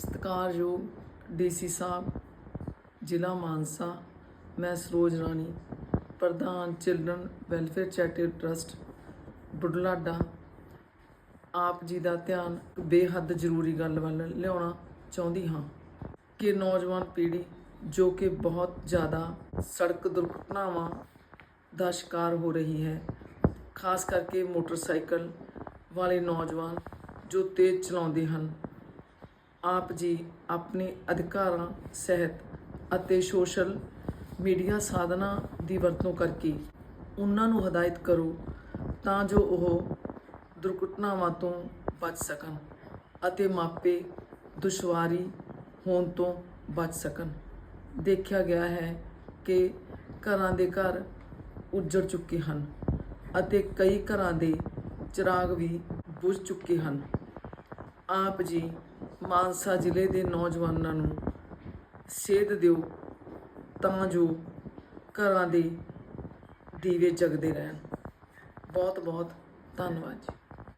ਸਤਿਕਾਰਯੋਗ ਡੀਸੀ ਸਾਹਿਬ, ਜ਼ਿਲ੍ਹਾ ਮਾਨਸਾ, ਮੈਂ ਸਰੋਜ ਰਾਣੀ, ਪ੍ਰਧਾਨ children welfare charitable trust, Budhlada. ਆਪ ਜੀ ਦਾ ਧਿਆਨ ਬੇਹੱਦ ਜ਼ਰੂਰੀ ਗੱਲ ਵੱਲ ਲਿਆਉਣਾ ਚਾਹੁੰਦੀ ਹਾਂ ਕਿ ਨੌਜਵਾਨ ਪੀੜ੍ਹੀ ਜੋ ਕਿ ਬਹੁਤ ਜ਼ਿਆਦਾ ਸੜਕ ਦੁਰਘਟਨਾਵਾਂ ਦਾ ਸ਼ਿਕਾਰ ਹੋ ਰਹੀ ਹੈ, ਖਾਸ ਕਰਕੇ ਮੋਟਰਸਾਈਕਲ ਵਾਲੇ ਨੌਜਵਾਨ ਜੋ ਤੇਜ਼ ਚਲਾਉਂਦੇ ਹਨ ਆਪ ਜੀ ਆਪਣੇ ਅਧਿਕਾਰਾਂ, ਸਹਿਤ ਅਤੇ ਸੋਸ਼ਲ ਮੀਡੀਆ ਸਾਧਨਾਂ ਦੀ ਵਰਤੋਂ ਕਰਕੇ ਉਹਨਾਂ ਨੂੰ ਹਦਾਇਤ ਕਰੋ ਤਾਂ ਜੋ ਉਹ ਦੁਰਘਟਨਾਵਾਂ ਤੋਂ ਬਚ ਸਕਣ ਅਤੇ ਮਾਪੇ ਦੁਸ਼ਵਾਰੀ ਹੋਣ ਤੋਂ ਬਚ ਸਕਣ। ਦੇਖਿਆ ਗਿਆ ਹੈ ਕਿ ਘਰਾਂ ਦੇ ਘਰ ਉੱਜੜ ਚੁੱਕੇ ਹਨ ਅਤੇ ਕਈ ਘਰਾਂ ਦੇ ਚਿਰਾਗ ਵੀ ਬੁਝ ਚੁੱਕੇ ਹਨ। ਆਪ ਜੀ ਮਾਨਸਾ ਜ਼ਿਲ੍ਹੇ ਦੇ ਨੌਜਵਾਨਾਂ ਨੂੰ ਸੇਧ ਦਿਓ ਤਾਂ ਜੋ ਘਰਾਂ ਦੇ ਦੀਵੇ ਜਗਦੇ ਰਹਿਣ। ਬਹੁਤ ਬਹੁਤ ਧੰਨਵਾਦ ਜੀ।